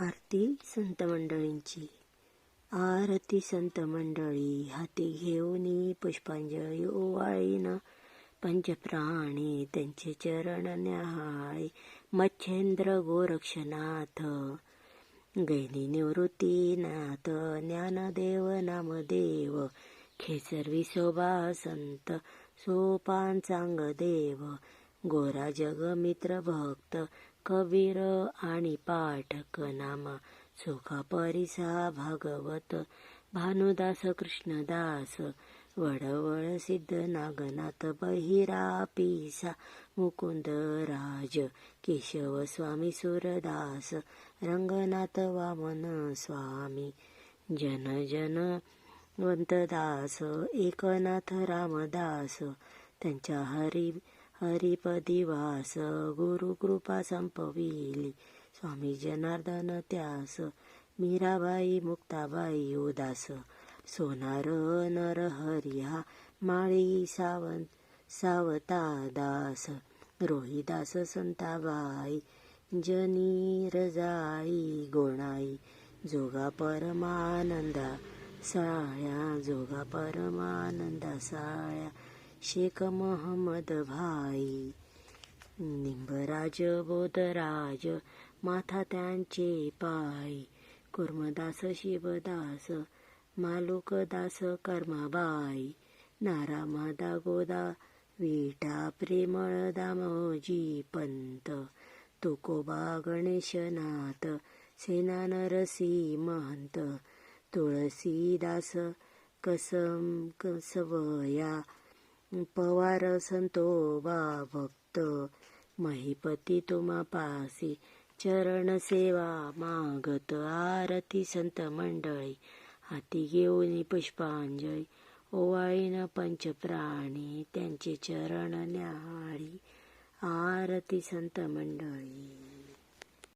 आरती संत मंडळींची. आरती संत मंडळी हाती घेऊन पुष्पांजळी ओवाळीन. पंचप्राणी त्यांचे चरण न्याहाळी मच्छेंद्र गोरक्षनाथ. गैनी निवृत्तीनाथ. ज्ञानदेव नामदेव. खेसर विसोबा संत. सोपान चांगदेव. गोरा जगमित्र भक्त. कबीर आणि पाठक नाम सुखा परिसा भागवत. भानुदास कृष्णदास वडवळ सिद्ध नागनाथ बहिरा पिसा मुकुंद राज केशव स्वामी सुरदास रंगनाथ वामन स्वामी जन जन वंतदास एकनाथ रामदास त्यांच्या हरी हरिपदी वास गुरुकृपा संपविली. स्वामी जनार्दन त्यास मीराबाई मुक्ताबाई उदास. सोनार नर हरिहा माळी सावंत सावता दास. रोहिदास संताबाई जनी रजाई गोणाई. जोगा परमानंदा साळ्या जोगा परमानंदा साळ्या. शेख महमद भाई. निंबराज बोधराज माथा त्यांचे पाय. कुर्मदास शिवदास मालुकदास कर्माबाई. नारामादा गोदा विटा प्रेमळ दामोजी पंत. तुकोबा गणेशनाथ सेना नरसी महंत. तुळसीदास कसम कसवया पवार संतोबा भक्त महिपती तुमा पासी चरण सेवा मागत आरती संत मंडळी हाती घेऊन पुष्पांजळी ओवाळीन पंचप्राणी त्यांचे चरण न्याहाळी आरती संत मंडळी.